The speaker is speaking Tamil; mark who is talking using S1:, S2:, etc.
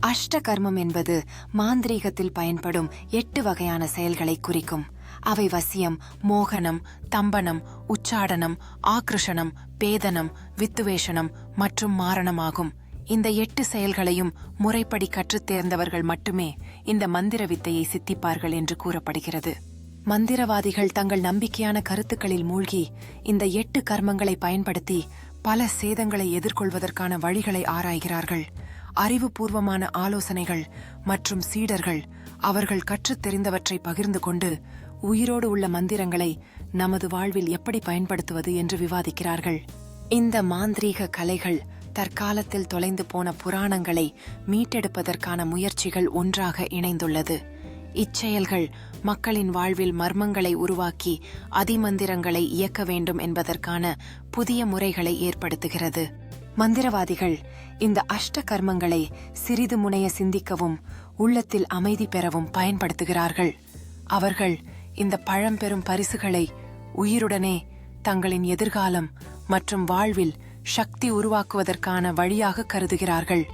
S1: அஷ்ட கர்மம் என்பது மாந்திரீகத்தில் பயன்படும் எட்டு வகையான செயல்களை குறிக்கும். அவை வசியம் மோகனம் தம்பனம் உச்சாடனம் ஆக்ருஷணம் பேதனம் வித்துவேஷனம் மற்றும் மாரணமாகும். இந்த எட்டு செயல்களையும் முறைப்படி கற்றுத் தேர்ந்தவர்கள் மட்டுமே இந்த மந்திர வித்தையை சித்திப்பார்கள் என்று கூறப்படுகிறது. மந்திரவாதிகள் தங்கள் நம்பிக்கையான கருத்துக்களில் மூழ்கி இந்த எட்டு கர்மங்களை பயன்படுத்தி பல சேதங்களை எதிர்கொள்வதற்கான வழிகளை ஆராய்கிறார்கள். அறிவுபூர்வமான ஆலோசனைகள் மற்றும் சீடர்கள் அவர்கள் கற்றுத் தெரிந்தவற்றை பகிர்ந்து கொண்டு உயிரோடு உள்ள மந்திரங்களை நமது வாழ்வில் எப்படி பயன்படுத்துவது என்று விவாதிக்கிறார்கள். இந்த மாந்திரீக கலைகள் தற்காலத்தில் தொலைந்து போன புராணங்களை மீட்டெடுப்பதற்கான முயற்சிகள் ஒன்றாக இணைந்துள்ளது. இச்செயல்கள் மக்களின் வாழ்வில் மர்மங்களை உருவாக்கி அதிமந்திரங்களை இயக்க வேண்டும் என்பதற்கான புதிய முறைகளை ஏற்படுத்துகிறது. மந்திரவாதிகள் இந்த அஷ்ட கர்மங்களை சிறிது முனைய சிந்திக்கவும் உள்ளத்தில் அமைதி பெறவும் பயன்படுத்துகிறார்கள். அவர்கள் இந்த பழம்பெரும் பரிசுகளை உயிருடனே தங்களின் எதிர்காலம் மற்றும் வாழ்வில் சக்தி உருவாக்குவதற்கான வழியாக கருதுகிறார்கள்.